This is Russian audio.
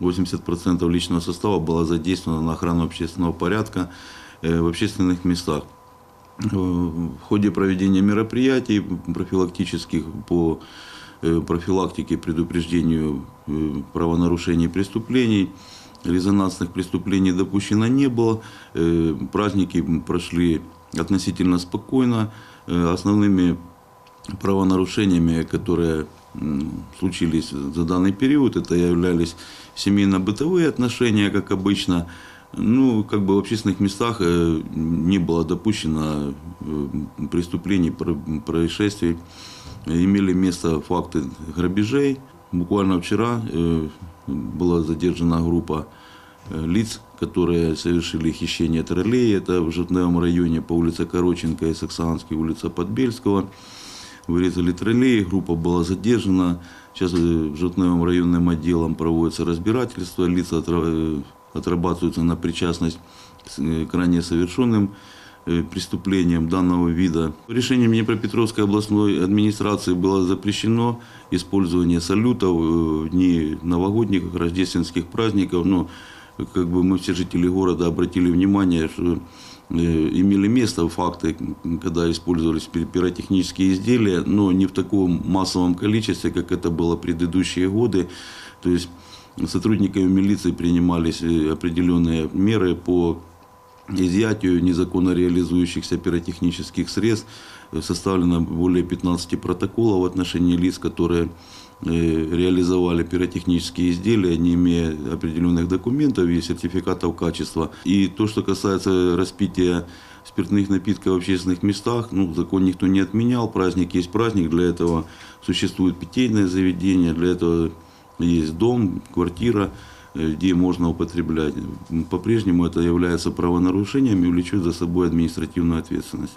80% личного состава было задействовано на охрану общественного порядка э, в общественных местах. Э, В ходе проведения мероприятий профилактических по э, профилактике предупреждению правонарушений и преступлений, резонансных преступлений допущено не было. Праздники прошли относительно спокойно. Основными правонарушениями, которые случились за данный период, это являлись семейно-бытовые отношения, как обычно. Ну, как бы в общественных местах э, не было допущено э, преступлений, про- происшествий. Имели место факты грабежей. Буквально вчера э, была задержана группа лиц, которые совершили хищение троллей. Это в Житневом районе по улице Короченко и Саксанской, улица Подбельского. Вырезали троллей, группа была задержана. Сейчас э, в Житневом районным отделом проводится разбирательство. Лица э, отрабатываются на причастность с, э, к ранее совершенным преступлениям данного вида. Решением Днепропетровской областной администрации было запрещено использование салютов в дни новогодних, рождественских праздников. Но как бы мы все жители города обратили внимание, что имели место факты, когда использовались пир- пиротехнические изделия, но не в таком массовом количестве, как это было в предыдущие годы. То есть сотрудниками милиции принимались э, определенные меры по изъятию незаконно реализующихся пиротехнических средств. Э, Составлено более 15 протоколов в отношении лиц, которые э, реализовали пиротехнические изделия, не имея определенных документов и сертификатов качества. И то, что касается распития спиртных напитков в общественных местах, ну, закон никто не отменял, праздник есть праздник, для этого существует питейное заведение, для этого есть дом, квартира, где можно употреблять. По-прежнему это является правонарушением и влечет за собой административную ответственность.